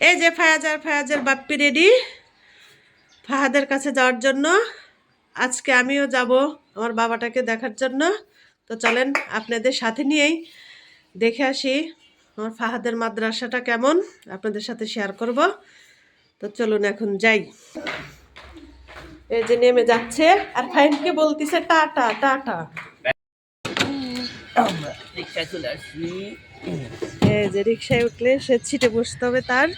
এই যে ফায়াজার, ফায়াজের বাপ্পি রেডি। ফাহাদের কাছে যাওয়ার জন্য। আজকে আমিও যাব আমার বাবাটাকে দেখার জন্য। তো চলেন আপনাদের সাথে নিয়েই দেখে আসি আমার ফাহাদের মাদ্রাসাটা কেমন। আপনাদের সাথে শেয়ার করব। তো চলুন এখন যাই। এই যে নেমে যাচ্ছে। আর ফাইনকে বলতেছে? Tata tata. চলে আসছি। এই যে রিক্সায় উঠলে সে ছিটে বসতে হবে তার।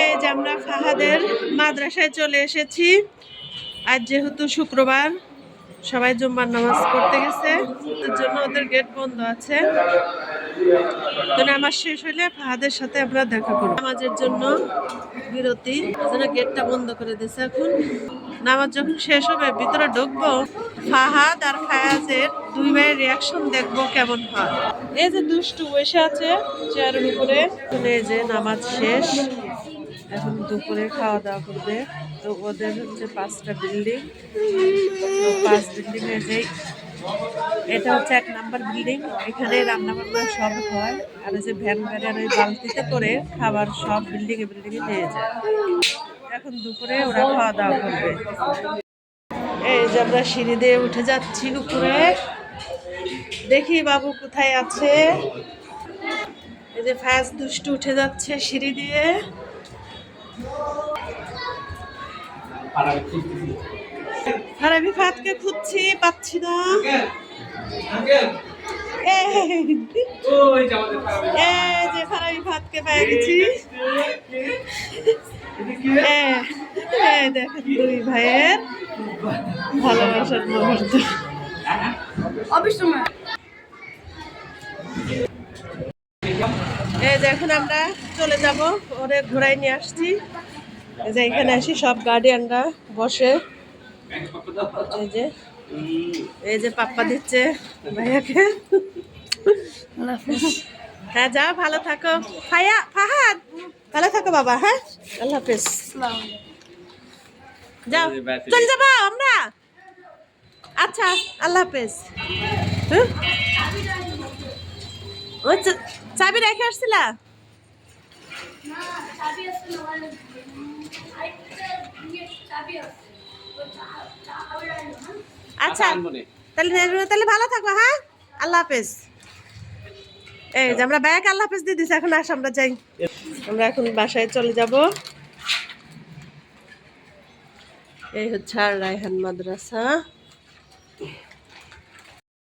এই যে আমরা ফাহাদের মাদ্রাসায় চলে এসেছি। আজ যেহেতু শুক্রবার, সবাই জুম্মার নামাজ পড়তে গেছে জন্য ওদের গেট বন্ধ আছে। তো নামাজ শেষ হলে ফাহাদের সাথে আমরা দেখা করব। নামাজের জন্য বিরতি, যেন গেটটা বন্ধ করে দিয়েছে এখন। নামাজ যখন শেষ হবে, ভিতরে ঢুকবো। ফাহাদ আর ফায়াজের দুই ভাইয়ের রিয়াকশন দেখব কেমন হয়। এই যে দুষ্টু বসে আছে চেয়ারের উপরে। এই যে নামাজ শেষ। এখন দুপুরে খাওয়া দাওয়া করবে। তো ওদের হচ্ছে পাঁচটা বিল্ডিং পাঁচ বিল্ডিং এর যে এটা হচ্ছে এক নাম্বার বিল্ডিং এখানে রান্না বান্না সব হয়, আর যে ভ্যান গাড়ি আর ওই বালতিতে করে খাবার সব বিল্ডিং এ বিল্ডিং এ নিয়ে যায়। এখন দুপুরে ওরা খাওয়া দাওয়া করবে। এই যে আমরা সিঁড়ি দিয়ে উঠে যাচ্ছি উপরে দেখি বাবু কোথায় আছে। এই যে ফ্যাস দুষ্টু উঠে যাচ্ছে সিঁড়ি দিয়ে। হারাবি ফাতকে খুঁজছি পাচ্ছি না। এই যে ফারাবি ফাতকে পেয়ে গেছি। দেখেন দুই ভাইয়ের ভালোবাসার মুহূর্ত। এই যে আমরা চলে যাব ওরে ঘোরাই নিয়ে আসছি। যে এখানে আসি সব গার্ডিয়ানরা বসে। এই যে এই যে পাপ্পা দিচ্ছে ভাইয়াকে। হ্যাঁ যাও, ভালো থাকো। ফায়া ফাহাদ, ভালো থাকো বাবা হ্যাঁ? আল্লাহ হাফেজ। যাও, চলে যাব আমরা। আচ্ছা আল্লাহ হাফেজ। চা- চাবি রেখে আসছিলা? আচ্ছা তাহলে তাহলে ভালো থাকো হ্যাঁ? আল্লাহ হাফেজ। এই যে আমরা ব্যাগ আল্লাহ হাফেজ দিয়ে দিছি এখন আস আমরা যাই। আমরা এখন বাসায় চলে যাব। এই হচ্ছে আর রায়হান মাদ্রাসা।